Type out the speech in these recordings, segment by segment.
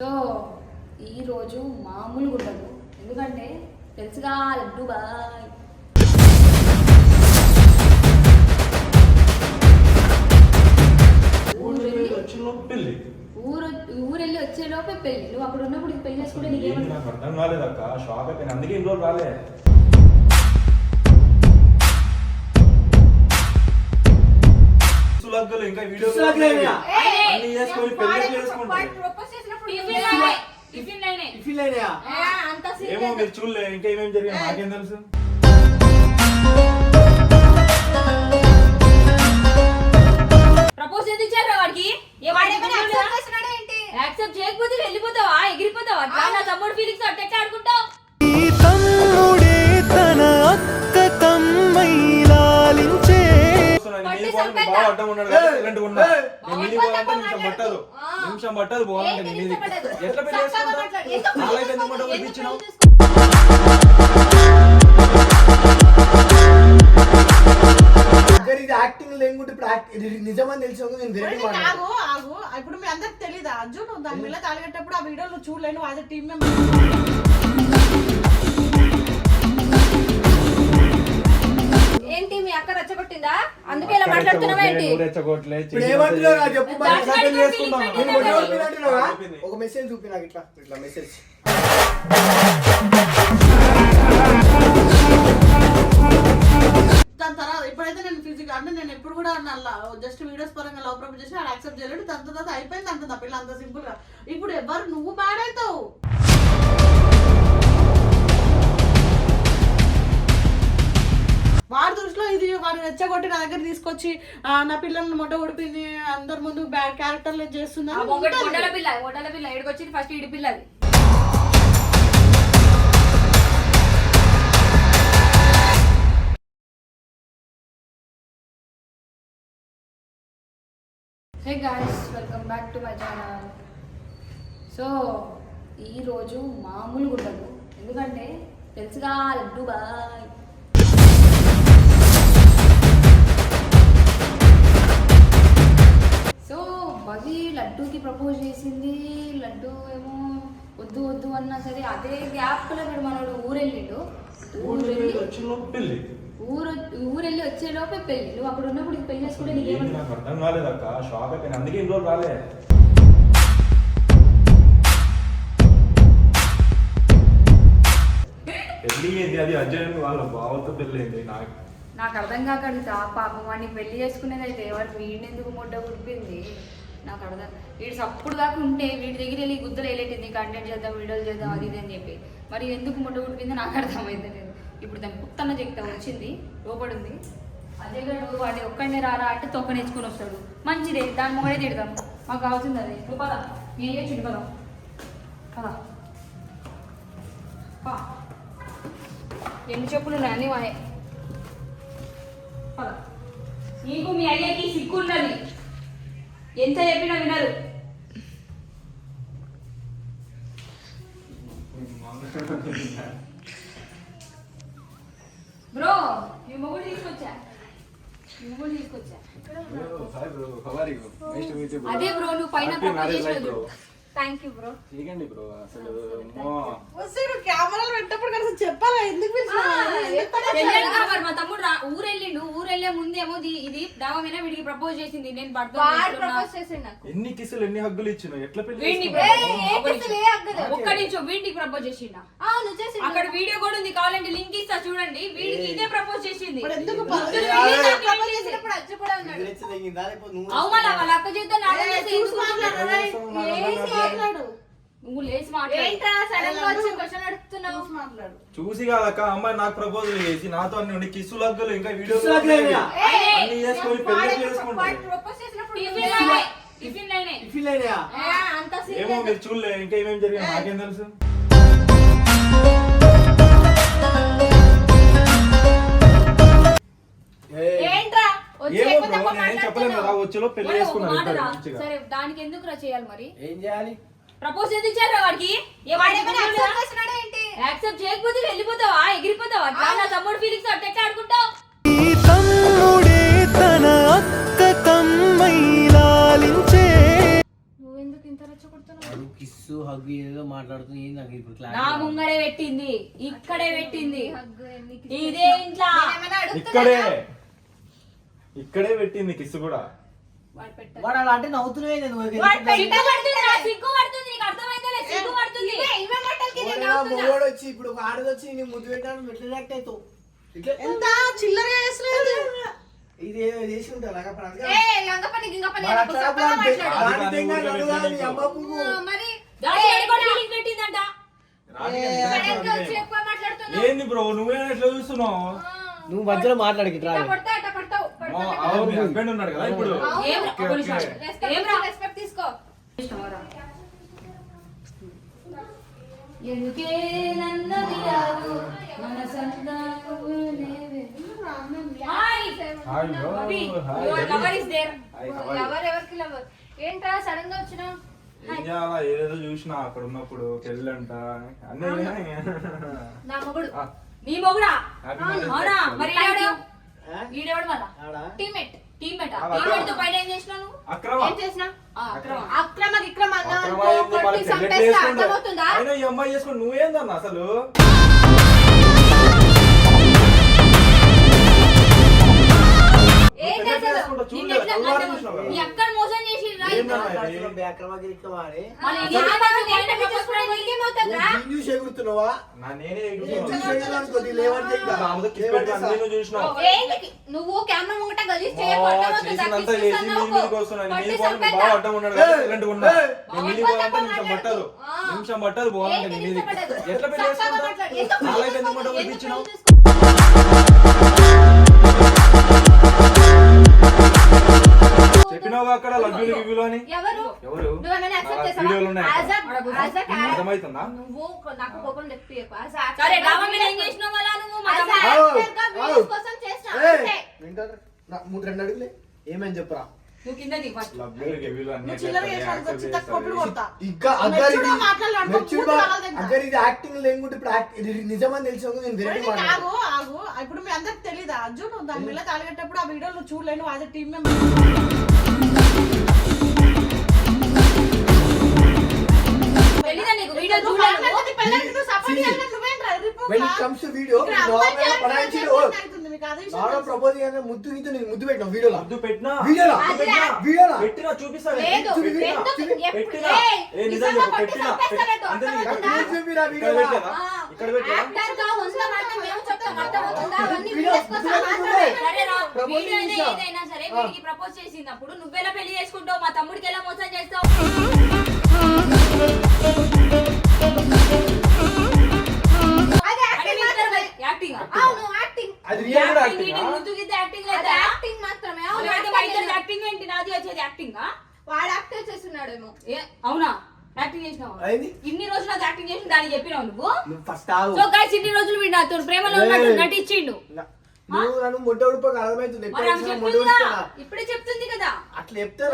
So ఈరోజు మామూలుగా ఉండదు. ఎందుకంటే తెలుసుగా లడ్డు బాయ్. ఊరు ఊరెళ్ళి వచ్చేలోపే పెళ్ళి. నువ్వు అక్కడ ఉన్నప్పుడు ఇది పెళ్ళి చేసుకుంటే నీకేమంటా నాకు అర్థం కాలేదక్క షాక్ అయిపోయింది అందుకే ఇన్ని రోజులు రాలే. సులగ్గలు ఇంకా వీడియో సులగ్గలేనా? అన్ని చేసుకొని పెళ్ళి చేసుకుంటారు ఏమో మీరు చూడలే ఇంకా ఏమేమి జరిగింది నాకేం తెలుసు? ప్రపోజ్ ఎందుకు ఇచ్చారు వాడికి? యాక్సెప్ట్ చేయకపోతే వెళ్ళిపోతావా? ఎగిరిపోతావా నేను మీది పోవాలంటే నిమిషం పట్టదు. నిమిషం పట్టదు పోవాలంటే నేను మీది ఎట్లా పెళ్ళి చేసుకుంటా ఎందుకు మాట ఇద్దరు ఇది యాక్టింగ్ లేకుంటే ఇప్పుడు నిజమని తెలిసి నేను వేరే ఇప్పుడు ఆగు ఆగు. ఇప్పుడు మీ అందరికి తెలీదా? అర్జున్ దాని మీద తాలిగేటప్పుడు ఆ వీడియో నువ్వు చూడలేను యాజ్ టీమ్ మెంబర్ ఏంటి మీ అక్క రెచ్చగొట్టిందా? అందుకే ఇలా మాట్లాడుతున్నావా ఏంటి? నువ్వు రెచ్చగొట్టలే, ఇప్పుడు చెప్పు మరి. నేను పెట్టినా మొదటి మరి. వరకు అంటున్నావా? అయిపోయింది. ఒక మెసేజ్ చూపి నాకు ఇట్లా ఇట్లా మెసేజ్ దాని తర్వాత ఇప్పుడైతే నేను ఫిజిక్ అంటే నేను ఎప్పుడు కూడా జస్ట్ వీడియోస్ పరంగా లవ్ ప్రపోజ్ చేసి ఆడు యాక్సెప్ట్ చేయలేడు. దాని తర్వాత అయిపోయింది అంటుంది ఆ పిల్ల అంత సింపుల్గా. ఇప్పుడు ఎవరు? నువ్వు బ్యాడ్ అవుతావు. రెచ్చగొట్టి నా దగ్గర తీసుకొచ్చి నా పిల్లల్ని మొట్ట ఉడిపింది అందరి ముందు బ్యాడ్ క్యారెక్టర్లు చేస్తున్నా. పిల్ల మొట్టల పిల్ల ఎడికొచ్చింది ఫస్ట్ ఇడి పిల్లది. Hey guys welcome back to my channel so ఈరోజు మామూలుగా ఉండదు. ఎందుకంటే తెలుసుగా లడ్డు బగి లడ్డూకి ప్రపోజ్ చేసింది. లడ్డు ఏమో వద్దు వద్దు అన్నా సరే అదే గ్యాప్లో ఇక్కడ మనోడు ఊరెళ్ళిండు. ఊరు ఊరెళ్ళి వచ్చేలోపే పెళ్ళి. నువ్వు అక్కడ ఉన్నప్పుడు పెళ్ళి చేసుకుంటే నాకు అర్థం కాలేదక్క షాక్ అయిపోయింది అందుకే రోజులు రాలే. అది అజయ్ వాళ్ళ బావతో నాకు నాకు అర్థం కాక అడుగుతా. పాపం వాడిని పెళ్ళి చేసుకునేది అయితే వాడు వీడిని ఎందుకు ముడ్డ ఉడిపింది నాకు అర్థం. వీడు సప్పుడు దాకా ఉంటే వీడి దగ్గర వెళ్ళి గుద్దలు వేయలేటింది కంటెంట్ చేద్దాం వీడియోలు చేద్దాం అది ఇది అని చెప్పి. మరి ఎందుకు ముట్ట ఉడిపింది నాకు అర్థమైతే లేదు. ఇప్పుడు దాని పుత్తన్న చెక్త వచ్చింది లోపడుంది అదే గడు వాడి ఒక్కడినే రారా అంటే తొక్క నేర్చుకుని వస్తాడు. మంచిదే దాని మొగడే తిడదాం. మాకు కావాల్సింది అది. ఇప్పుడు పదా. నేను చేయొచ్చు పదా. పదా. పా. ఎన్ని చెప్పులు ఉన్నాయి? అన్ని వాయే. పదా. నీకు మీ అయ్యకి ఉండాలి ఎంత చెప్పినా వినరు. బ్రో మీ మొగుడు తీసుకొచ్చా? మీ మొగుడు తీసుకొచ్చా? అదే బ్రో నువ్వు పైన థ్యాంక్ యూ బ్రో చేయకండి బ్రో అసలు కెమెరాలు పెట్టప్పుడు కనీసం చెప్పాలా? ఎందుకు మా తమ్ముడు ఊరెళ్ళిండు ఊరెళ్ళే ముందేమో ది- ఇది మీద వీడికి ప్రపోజ్ చేసింది. నేను ఎన్ని కిసులు ఎన్ని హగ్గులు ఇచ్చిన ఎట్లా పెళ్ళి వీడిని చేసుకుంటావు? ఒక్క నిమిషం వీడికి ప్రపోజ్ చేసిండా? అక్కడ వీడియో కూడా ఉంది కావాలంటే లింక్ ఇస్తా చూడండి. వీడికి ఇదే ప్రపోజ్ చేసింది. ఇప్పుడు ఎందుకు ముగ్గురు పా- వీడియో అదే, దాకా ప్రపోజ్ వెళ్ళింది. చేసినప్పుడు అజ్జు కూడా ఉన్నాడు. అవుమలా వాళ్ళ అక్క చేద్దాం నాన్న ఏ, చేస్తే చూసి ఎందుకు? మాట్లాడు, రే. లేచి మాట్లాడు. నువ్వు లేచి మాట్లాడు. చూసి మాట్లాడు. చూసి కాదక్క అమ్మాయి నాకు ప్రపోజల్ చేసి నాతో అన్ని ఉండి కిస్సులు హగ్గులు ఇంకా వీడియో? అన్ని చేసుకొని పెళ్ళి ఏమో మీరు చూడలే ఇంకా ఏమేమి జరిగింది నాకేం తెలుసు? ఏమో బ్రో నేను చెప్పలేను మాట్లాడుతున్నావు. వచ్చేలో పెళ్ళి రా. మంచిగా. సరే దానికి ఎందుకు రా చేయాలి మరి? ఏం చేయాలి? ప్రపోజ్ ఎందుకు ఇచ్చారు వాడికి? యాక్సెప్ట్ చేయకపోతే వెళ్ళిపోతావా? ఎగిరిపోతావా? అట్లా నా తమ్ముడు ఫీలింగ్స్ ఆడుకుంటావు? ఈ తమ్ముడే తన అక్క తమ్మై లాలించే నువ్వెందుకు ఇంత రెచ్చగొడుతున్నావు? నువ్వు కిస్సు హగ్గు ఏదో మాట్లాడుతుంది ఏంది నాకు ఇప్పుడు నా క్లారిటీ ముంగడే పెట్టింది ఇక్కడే పెట్టింది. ఇదే ఇంట్లో. ఇక్కడే. ఇక్కడే పెట్టింది కిస్ కూడా. వాడు అలా అంటే నేను మొగోడు వచ్చి ఇప్పుడు ఒక ఆడది వచ్చి నీ ముద్దు పెట్టాను ఎట్లా రియాక్ట్ అవుతావు ఎంత చిల్లరగా చేసలేదు ఇది ఏదో చేసి లంగపని, బ్రో నువ్వే ఎట్లా చూస్తున్నావు? నువ్వు మధ్యలో మాట్లాడకి హస్బెండ్ ఉన్నాడు కదా ఇప్పుడు? రెస్పెక్ట్ తీసుకో. ఎందుకే ఏంట్రా సడన్గా వచ్చినావు? ఏదేదో చూసినా అక్కడ ఉన్నప్పుడు పెళ్ళంట. అన్నీ నా మొగుడు. నీ మొగుడా? అవునా. మరి ఈడెవడు మళ్ళా? ఆడా? టీమేట్ టీమేట్ ఆ, టీమేట్తో పైన ఏం చేసినావు నువ్వు? అక్రమ. ఏం చేసినా? అక్రమ. అక్రమ. విక్రమ? కొట్టి చేసుకుంటే- అర్థమవుతుందా? అయినా ఈ అమ్మాయి చేసుకుని నువ్వేందన్న అసలు? ఏంటో ఎగురుతున్నావా? నా నేనే చూసి ఎగురుతున్నావు, నువ్వు కెమెరా ముంగట గలీజ్ ఆ, చేయకు, అర్థమవుతుందా? చేసినంత కిస్ చేసి అన్నావు, నీ మీదకి వస్తున్నాను. కొట్టి నీ పోవాలంటే చంపేస్తా. బాగా అడ్డం ఉన్నాడు కదా, ఏయ్, silent గా ఉన్నా. ఏయ్. నేను మీదికి పోవాలంటే నిమిషం పోవాలంటే మీదికి నిమిషం పట్టదు? ఎట్లా పెళ్ళి చక్కగా చేసుకుంటా? మాట్లాడు. ఎందుకు నాలుగైదు చెప్పినావు అక్కడ లడ్డూలు గివ్వులు అని? ఎవరు? ఎవరు? వీడియోలు ఉన్నాయి అర్థమవుతుందా నువ్వు నాకు కోపం తెప్పియకు. సరే డాబా మీద ఏం చేసినావు నువ్వు? మా కోసం. వింటారా? మూడు రెండు అడుగులే. ఏమని చెప్పరా? నువ్వు కింద ఫస్ట్ నువ్వు చిల్లర? కొడతా. ఇంకా అగ్గరి అగ్గరి ఇది యాక్టింగ్ లేకుంటే ఇప్పుడు act- ఇది నిజమని తెలిసిన నేను వేరే ఆగు ఆగు. ఇప్పుడు మీ అందరికి తెలియదా అర్జు నువ్వు దాని మీద తాలిగేటప్పుడు ఆ వీడియో చూడలేను అదే టీమ్ మెంబర్. తెలీదా నీకు? వీడియో చూడలేదు? When it comes to video normal propose చేయగానే ముద్దు గీత నేను ముద్దు పెట్టినా వీడియోలో. ముద్దు పెట్టినా? వీడియోలో. అది. వీడియోలో. పెట్టినా? చూపిస్తా లేదు, చూపి, వీడియో, ఎందుకు? చూపి. ఎప్పుడు- పెట్టినా? ఏయ్, ఏ నిజం నిజంగా చెప్పు. కొట్టి పెట్టినా? చంపేస్తారేంటో, అంతే నీకు అర్థమవుతుందా? నాకు చూపిరా ఇక్కడ వీడియోలో. పెట్టలేదా ఇక్కడ పెట్టలేదా Actor గా ఉన్న మాట మేము చెప్తాం, అర్థమవుతుందా? అవన్నీ వీడియో, videos కోసం వీడియో మాత్రమే. సరే రా వీడియో. ఏదైనా సరే. వీడికి ప్రపోజ్ చేసినప్పుడు నువ్వెలా పెళ్ళి చేసుకుంటావు? మా తమ్ముడికి ఎలా మోసం చేస్తావు? అది. యాక్టింగ్ రియల్ కూడా లేదా మాత్రమే. అవును అయితే. యాక్టింగ్ ఏంటి? నాది వచ్చేది యాక్టింగ్ వాడు యాక్టర్ చేస్తున్నాడేమో ఏ అవునా? యాక్టింగ్ చేసినావా? ఇన్ని రోజులు అది యాక్టింగ్ చేసి దానికి చెప్పినావు నువ్వు? నువ్వు ఫస్ట్ సో గైస్ ఇన్ని రోజులు వీడు నాతో ప్రేమలో ఉన్నట్టు. నటించిండు. నువ్వు నన్ను మొట్ట ఉడిపోక అర్థమవుతుంది. ఇప్పుడే చెప్తుంది కదా. అట్లా చెప్తే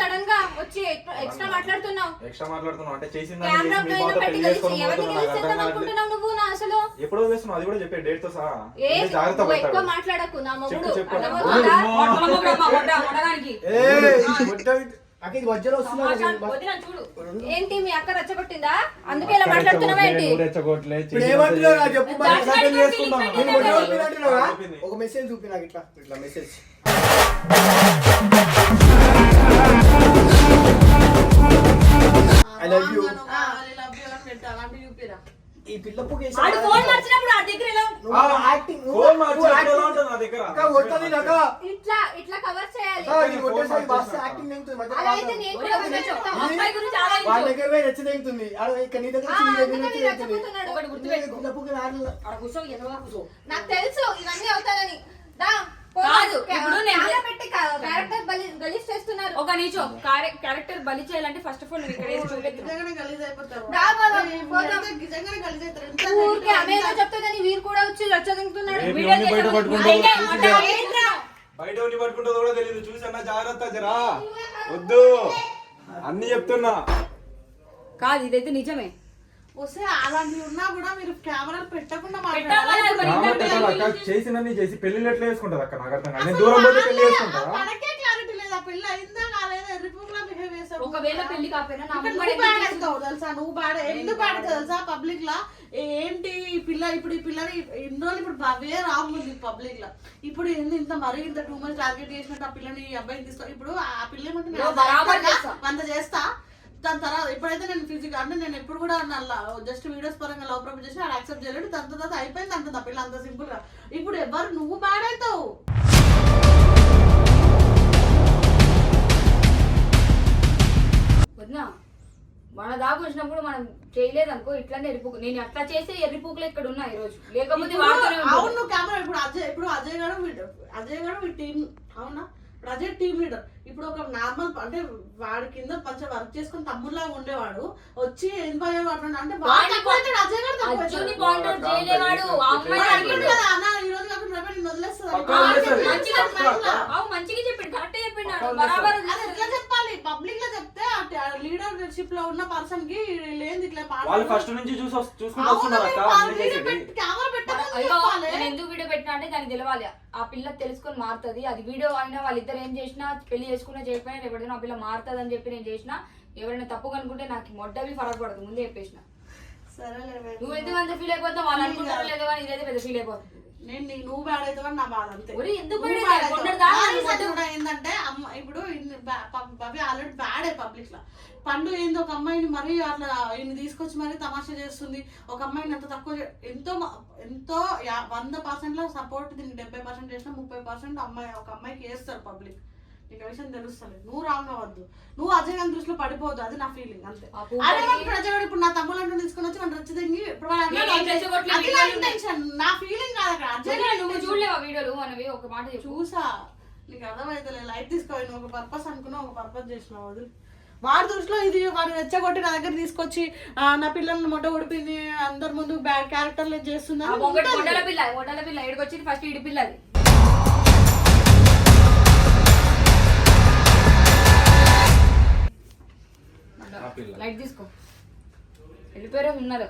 సడన్గా వచ్చి ఎక్స్ట్రా మాట్లాడుతున్నావు? ఎక్స్ట్రా మాట్లాడుతున్నావు. అంటే చేసిన కెమెరా దాన్ని చేసి మీ పైన పాత పెట్టి పెళ్ళి కలిసి చేసుకొని ఎవరిని పోతున్నా, నాకు కలిసి అర్థం కావట్లేదు. అనుకుంటున్నావు నువ్వు నా అసలు? ఎప్పుడో చేస్తున్నావు అది కూడా చెప్పే డేట్తో సహా. ఏ జాగ్రత్త ఎక్కువ మాట్లాడకు నా మొగుడు. అక్క ఇది మధ్యలో వస్తున్నా ఏంటి మీ అక్క రచ్చగొట్టిందా? అందుకే ఇలా మాట్లాడుతున్నావా ఏంటి? చెప్పు. ఒక మెసేజ్ చూపి నాకు ఇట్లా ఇట్లా మెసేజ్. ఈ పిల్ల పుకేసి వాడు ఫోన్ మార్చినప్పుడు ఆ దగ్గర ఎలా నువ్వు యాక్టింగ్ నువ్వు ఫోన్ మార్చి నువ్వు ఎక్కడ యాక్టింగ్ ఉంటుంది నా దగ్గర? అక్క కొట్టది నాక? ఇట్లా ఇట్లా కవర్ చేయాలి. అక్క ఇది కొట్టేసరికి బస్ యాక్టింగ్ నేంగుతుంది మధ్యలో అలా అయితే కాదు. నేను కూడా ఒకటే చెప్తాను అబ్బాయి గురించి ఆలోచించు. వాళ్ళ దగ్గర పోయి రెచ్చ తెగుతుంది ఆడ ఇక్కడ నీ దగ్గర వచ్చి నీ దగ్గర అందుకని వచ్చి తెగుతుంది. రెచ్చగొడుతున్నాడు. ఒకటి గుర్తుపెట్టుకో. పిల్ల పుకి రాను. ఆడ కూర్చో ఎదవా కూర్చో నాకు తెలుసు ఇవన్నీ అవుతాయని. దా కాదు, ఇప్పుడు నేను- కెమెరా పెట్టి క్యారెక్టర్ గలీజ్ చేస్తున్నారు. ఒక నిమిషం క్యారెక్టర్ బలి చేయాలంటే ఫస్ట్ ఆఫ్ ఆల్ నువ్వు ఇక్కడ వేసి చూపెట్టు నిజంగానే గలీజ్ అయిపోతారు రా బాబా, ఏయ్, పోదాం. మీరైతే నిజంగానే గలీజ్ అవుతారు ఎంత ఊరికే ఆమె ఏదో చెప్తుందని వీరు కూడా వచ్చి వీడియో ఇవన్నీ బయట చూసి ఉండి పట్టుకుంటుందో కూడా తెలియదు చూసన్నా జాగ్రత్త జరా. వద్దు. అన్ని చెప్తున్నా. కాదు ఇదైతే నిజమే. వస్తే అలాంటివి ఉన్నా కూడా మీరు కెమెరాలు పెట్టకుండా? మాట్లాడాలి. చేసినన్ని చేసి పెళ్ళిళ్ళు ఎట్లా చేసుకుంటది అక్క? నాకు అర్థం కాదు. నేను దూరం పోతే పెళ్ళి మనకే క్లారిటీ లేదు. ఆ పెళ్ళి అయిందా కాలేదా? ఎర్రిపుకులా బిహేవ్ చేస్తాడు ఒకవేళ పెళ్ళి కాకపోయినా నువ్వు తెలుసా? నువ్వు బ్యాడ్ ఎందుకు అవుతావు తెలుసా? పబ్లిక్ లా? ఏంటి ఈ పిల్ల ఇప్పుడు ఈ పిల్లని రోజులు ఇప్పుడు భవ్యే రాంగ్ ఉంది పబ్లిక్ లా? ఇప్పుడు ఏంది ఇంత మరీ ఇంత టూ మచ్ టార్గెట్ చేసినట్టు ఆ పిల్లని ఈ అబ్బాయిని తీసుకో ఇప్పుడు ఆ పిల్ల చేస్తావు. అంత చేస్తా. దాని తర్వాత ఎప్పుడైతే నేను ఫిజిక్ అంటే నేను ఎప్పుడు కూడా జస్ట్ వీడియోస్ పరంగా లవ్ ప్రపోజ్ చేసి ఆడ యాక్సెప్ట్ చేయలేడు. దాని తర్వాత అయిపోయింది అంటుంది ఆ పిల్ల అంత సింపుల్గా. ఇప్పుడు ఎవరు నువ్వు బ్యాడ్ అవుతావు? వదినా మన దాకా వచ్చినప్పుడు మనం చేయలేదు అనుకో ఇట్లానే ఎరిపోకు నేను అట్లా చేస్తే ఎర్రిపోకులు ఇక్కడ ఉన్నా ఈ రోజు లేకపోతే వాడుతూనే. అవును కెమెరా ఇప్పుడు అజయ్ ఇప్పుడు అజయ్ గారు వీడు- అజయ్ గారు టీం అవునా? ఇప్పుడు అజయ్ టీం లీడర్. ఇప్పుడు ఒక నార్మల్ అంటే వాడి కింద కొంచెం వర్క్ చేసుకుని తమ్ముళ్ళగా ఉండేవాడు. వచ్చి ఏం పోయేవాడు అంటే ఈ రోజు కాకుండా వదిలేస్తుంది. మంచిగా మంచిగా చెప్పిండు. కరెక్టే చెప్పిండు చెప్పాలి. పబ్లిక్లో చెప్తే లీడర్షిప్లో ఉన్న పర్సన్కి లేని ఇట్లా వాళ్ళు ఫస్ట్ నుంచి చూసి చూసుకుంటూ వస్తున్నారు అక్క. నేను ఎందుకు వీడియో పెట్టినా అంటే దానికి తెలవాలి. ఆ పిల్ల తెలుసుకొని మారుతుంది. అది వీడియో అయినా వాళ్ళిద్దరు ఏం చేసినా పెళ్ళి చేసుకున్నా చేయకపోయినా రేపటిన ఆ పిల్ల మారుతుంది అని చెప్పి నేను చేసిన ఎవరైనా తప్పు కనుకుంటే నాకు మొడ్డవి ఫరక్ పడదు. ముందే చెప్పేసిన. నువ్వు ఎందుకు అంత ఫీల్ అయిపోతావు? వాళ్ళు అనుకుంటారో లేదో కానీ ఇదైతే పెద్ద ఫీల్ అయిపోతుంది. నేను నీ- నువ్వు బ్యాడ్ అవుతావు నా బాధ అంతే నువ్వు bad అవుతావు? నా reason. కూడా ఏంటంటే అమ్మ ఇప్పుడు ఇన్ని బా- ప- భవ్య ఆల్రెడీ బ్యాడే పబ్లిక్లో పండు ఏందో ఒక అమ్మాయిని మరీ అట్లా ఈయన తీసుకొచ్చి మరీ తమాషా చేస్తుంది ఒక అమ్మాయిని ఎంత తక్కువ చే- ఎంతో మ- ఎంతో యా- వంద పర్సెంట్లో సపోర్ట్ దీనికి డెబ్బై పర్సెంట్ చేసిన ముప్పై పర్సెంట్ అమ్మాయి ఒక అమ్మాయికి వేస్తారు పబ్లిక్ నీకు విషయం తెలుస్తలేదు. నువ్వు రాంగ్ అవ్వద్దు నువ్వు అజయ్ గారి దృష్టిలో పడిపోవద్దు. అది నా ఫీలింగ్ అంతే. అదే ఇప్పుడు అజయ్ ఇప్పుడు నా తమ్ముడు అంటూ తీసుకొని వచ్చి మన రచ్చిదంగి ఇప్పుడు అది నా. ఇంటెన్షన్ ఫీలింగ్ కాదు అక్కడ. అజయ్ గారి నువ్వు. చూడలేవా వీడియోలు? మనవి ఒక మాట చూసా. నీకు అర్థమైతే లైట్ తీసుకోవాలి. నువ్వు ఒక పర్పస్ అనుకున్నావు ఒక పర్పస్ చేసినావు. వదిలి. వాడి దృష్టిలో ఇది వాడు రెచ్చగొట్టి నా దగ్గర తీసుకొచ్చి నా పిల్లల్ని మొట్ట ఉడిపింది అందరి ముందు బ్యాడ్ క్యారెక్టర్లు చేస్తుంది ఫస్ట్ ఇడి పిల్ల లైట్ తీసుకో. వెళ్ళిపోయారు ఉన్నారు